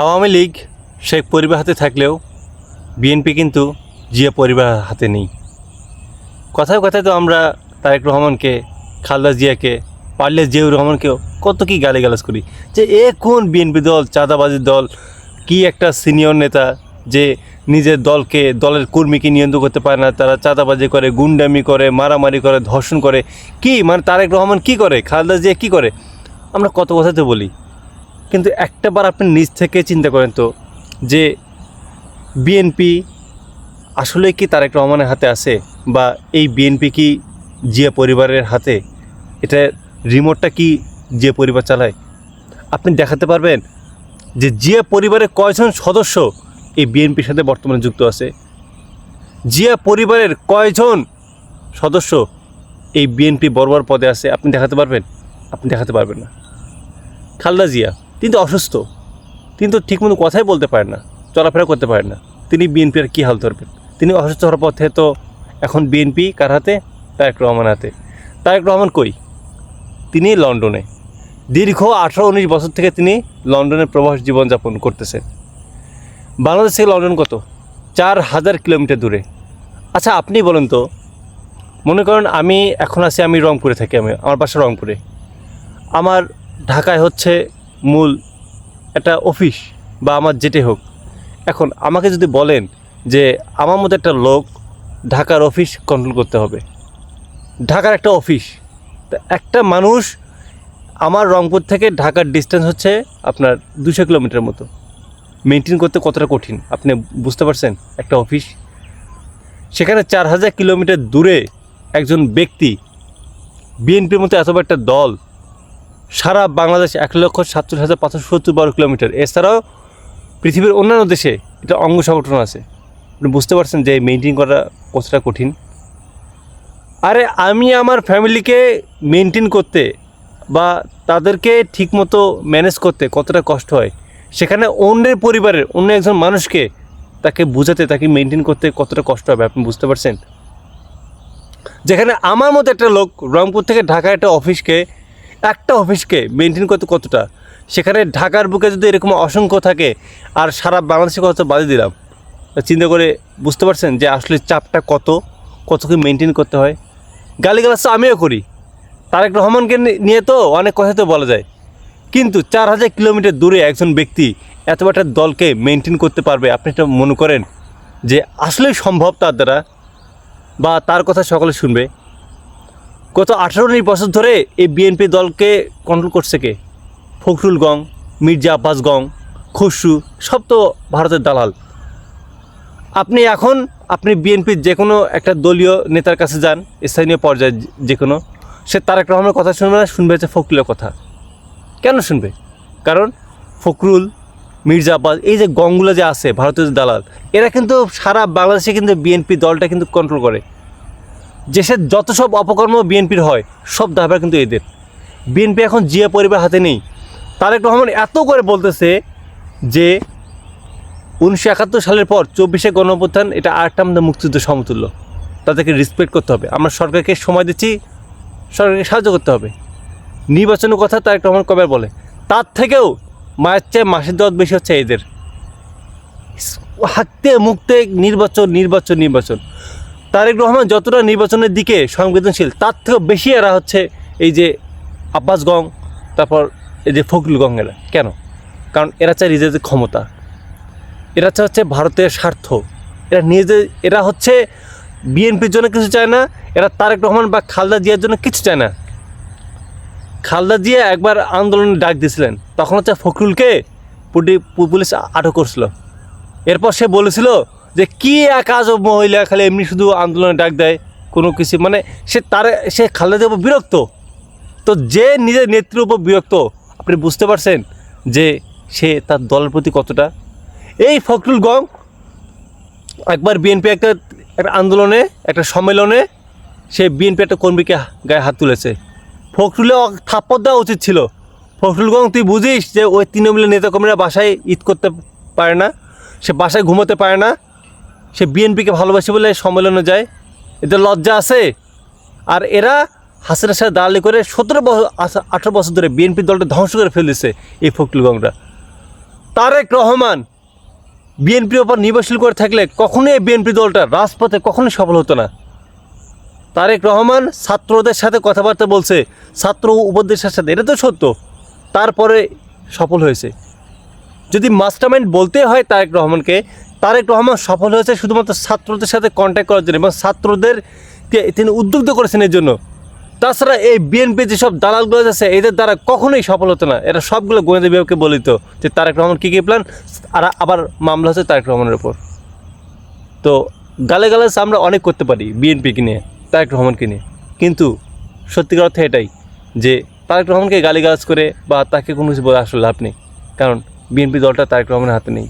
আওয়ামী লীগ শেখ পরিবার হাতে থাকলেও বিএনপি কিন্তু জিয়া পরিবার হাতে নেই। কথায় কথায় তো আমরা তারেক রহমানকে, খালদা জিয়াকে, পারলে জিয়াউর রহমানকেও কত কি গালিগালাজ করি। যে এ কোন বিএনপি দল, চাঁদাবাজির দল, কি একটা সিনিয়র নেতা যে নিজের দলকে, দলের কর্মীকে নিয়ন্ত্রণ করতে পারে না, তারা চাঁদাবাজি করে, গুন্ডামি করে, মারামারি করে, ধর্ষণ করে, কি? মানে তারেক রহমান কি করে? খালেদা জিয়া কি করে? আমরা কত কথাতে বলি। কিন্তু একটা বার আপনি নিজ থেকে চিন্তা করেন তো যে বিএনপি আসলে কি তারেক রহমানের হাতে আছে বা এই বিএনপি কি জিয়া পরিবারের হাতে? এটা রিমোটটা কি জিয়া পরিবার চালায়? আপনি দেখাতে পারবেন যে জিয়া পরিবারের কয়জন সদস্য এই বিএনপির সাথে বর্তমানে যুক্ত আছে? জিয়া পরিবারের কয়জন সদস্য এই বিএনপি বর্বর পদে আছে? আপনি দেখাতে পারবেন? আপনি দেখাতে পারবেন না। খালদা জিয়া তিনি তো অসুস্থ। তিনি তো ঠিকমতো কথাই বলতে পারেন না, চলাফেরা করতে পারেন না। তিনি বিএনপির কী হাল ধরবেন তিনি অসুস্থ হওয়ার পথে তো এখন বিএনপি কার হাতে? তারেক রহমান হাতে। তারেক রহমান কই? তিনি লন্ডনে। দীর্ঘ আঠারো উনিশ বছর থেকে তিনি লন্ডনে প্রবাস জীবনযাপন করতেছেন। বাংলাদেশ থেকে লন্ডন কত? চার হাজার কিলোমিটার দূরে। আচ্ছা আপনি বলেন তো, মনে করেন আমি এখন আছি, আমি রংপুরে থাকি, আমি আমার বাসা রংপুরে। আমার ঢাকায় হচ্ছে মূল একটা অফিস বা আমার যেটি হোক। এখন আমাকে যদি বলেন যে আমার মতো একটা লোক ঢাকার অফিস কন্ট্রোল করতে হবে। ঢাকার একটা অফিস। তা একটা মানুষ আমার রংপুর থেকে ঢাকার ডিস্টেন্স হচ্ছে আপনার দুশো কিলোমিটার মতো। মেনটেন করতে কতটা কঠিন? আপনি বুঝতে পারছেন? একটা অফিস। সেখানে চার হাজার কিলোমিটার দূরে একজন ব্যক্তি বিএনপির মতো এত একটা দল সারা বাংলাদেশ এক লক্ষ সাতচল্লিশ হাজার পাঁচশো সত্তর বারো কিলোমিটার। এছাড়াও পৃথিবীর অন্যান্য দেশে এটা অঙ্গ সংগঠন আছে। আপনি বুঝতে পারছেন যে মেনটেন করা কতটা কঠিন। আরে আমি আমার ফ্যামিলিকে মেনটেন করতে বা তাদেরকে ঠিকমতো ম্যানেজ করতে কতটা কষ্ট হয়, সেখানে অন্যের পরিবারের, অন্য একজন মানুষকে তাকে বোঝাতে, তাকে মেনটেন করতে কতটা কষ্ট হবে, আপনি বুঝতে পারছেন? যেখানে আমার মতো একটা লোক রংপুর থেকে ঢাকা একটা অফিসকে একটা অফিসকে মেনটেন করতে কতটা? সেখানে ঢাকার বুকে যদি এরকম অসংখ্য থাকে, আর সারা বাংলাদেশে কত বাদে দিলাম। চিন্তা করে বুঝতে পারছেন যে আসলে চাপটা কত কত কি মেনটেন করতে হয়? গালিগালাজ তো আমিও করি। তারেক রহমানকে নিয়ে তো অনেক কথা তো বলা যায়। কিন্তু চার হাজার কিলোমিটার দূরে একজন ব্যক্তি এত একটা দলকে মেনটেন করতে পারবে, আপনি এটা মনে করেন? যে আসলেই সম্ভব তার দ্বারা? বা তার কথা সকলে শুনবে। গত আঠারো বছর ধরে এই বিএনপি দলকে কন্ট্রোল করছে কে? ফখরুল গং, মির্জা আব্বাস গং, খসরু, সব তো ভারতের দালাল। আপনি এখন, আপনি বিএনপির যে কোনো একটা দলীয় নেতার কাছে যান, স্থানীয় পর্যায়ে যে- কোনো সে তারেক রহমানের কথা শুনবে না, শুনবে হচ্ছে ফখরুলের কথা। কেন শুনবে? কারণ ফখরুল, মির্জা আব্বাস, এই যে গংগুলো যে আছে ভারতীয় দালাল, এরা কিন্তু সারা বাংলাদেশে কিন্তু বিএনপি দলটা কিন্তু কন্ট্রোল করে। দেশের যত সব অপকর্ম বিএনপির হয়, সব দাবার কিন্তু এদের বিএনপি এখন জিয়া পরিবার হাতে নেই। তারেক রহমান এত করে বলতেছে যে উনিশশো একাত্তর সালের পর চব্বিশে গণঅভ্যুত্থান, এটা আরেকটা আমাদের মুক্তিযুদ্ধ সমতুল্য। তাদেরকে রেসপেক্ট করতে হবে। আমরা সরকারকে সময় দিচ্ছি, সরকারকে সাহায্য করতে হবে। নির্বাচনের কথা তারেক রহমান কবে বলে? তার থেকেও মায়ের চেয়ে মাসের দর বেশি হচ্ছে এদের। হাঁকতে মুক্তে নির্বাচন নির্বাচন নির্বাচন। তারেক রহমান যতটা নির্বাচনের দিকে সংবেদনশীল, তার থেকেও বেশি এরা হচ্ছে এই যে আব্বাস গং, তারপর এই যে ফখরুল গং এরা। কেন? কারণ এরা চায় নিজেদের ক্ষমতা। এরা চায় হচ্ছে ভারতের স্বার্থ। এরা নিজে এরা হচ্ছে বিএনপির জন্য কিছু চায় না, এরা তারেক রহমান বা খালদা জিয়ার জন্য কিছু চায় না। খালদা জিয়া একবার আন্দোলনে ডাক দিয়েছিলেন, তখন হচ্ছে পু- পুলিশ আটক করছিল। এরপর সে বলেছিল যে কি এক আজব মহিলা খালি এমনি শুধু আন্দোলনে ডাক দেয়, কোনো কিছু মানে সে তার, সে খালেদা জিয়ার উপর বিরক্ত। তো যে নিজের নেত্রীর উপর বিরক্ত, আপনি বুঝতে পারছেন যে সে তার দলের প্রতি কতটা? এই ফখরুল গং একবার বিএনপি একটা একটা আন্দোলনে, একটা সম্মেলনে সে বিএনপি একটা কর্মীকে গায়ে হাত তুলেছে। ফখরুলে থাপ্পড় দেওয়া উচিত ছিল। ফখরুল গং, তুই বুঝিস যে ওই তৃণমূলের নেতাকর্মীরা বাসায় ঈদ করতে পারে না, সে বাসায় ঘুমোতে পারে না সে বিএনপিকে ভালোবাসে বলে সম্মেলনে যায়। এদের লজ্জা আছে। আর এরা হাসিনার সাথে দালালি করে সতেরো বছর আঠারো বছর ধরে বিএনপি দলটা ধ্বংস করে ফেলেছে এই ফখরুল গংরা। তারেক রহমান বিএনপির ওপর নির্ভরশীল করে থাকলে কখনোই এই বিএনপি দলটা রাজপথে কখনোই সফল হতো না। তারেক রহমান ছাত্রদের সাথে কথাবার্তা বলছে, ছাত্র উপদেশের সাথে। এটা তো সত্য। তারপরে সফল হয়েছে। যদি মাস্টারমাইন্ড বলতে হয় তারেক রহমানকে তারেক রহমান সফল হয়েছে শুধুমাত্র ছাত্রদের সাথে কন্ট্যাক্ট করার জন্য এবং ছাত্রদেরকে তিনি উদ্বুদ্ধ করেছেন এর জন্য। তাছাড়া এই বিএনপি যেসব দালালগুলো আছে, এদের দ্বারা কখনোই সফল হতো না। এরা সবগুলো গোয়েন্দা বিভাগকে বলিত যে তারেক রহমান কী কী প্ল্যান আর আবার মামলা হচ্ছে তারেক রহমানের ওপর তো গালাগালাজ আমরা অনেক করতে পারি বিএনপিকে নিয়ে, তারেক রহমানকে নিয়ে। কিন্তু সত্যিকার অর্থে এটাই যে তারেক রহমানকে গালিগালাজ করে বা তাকে কোনো কিছু বলে আসলে লাভ নেই। কারণ বিএনপি দলটা তারেক রহমানের হাতে নেই।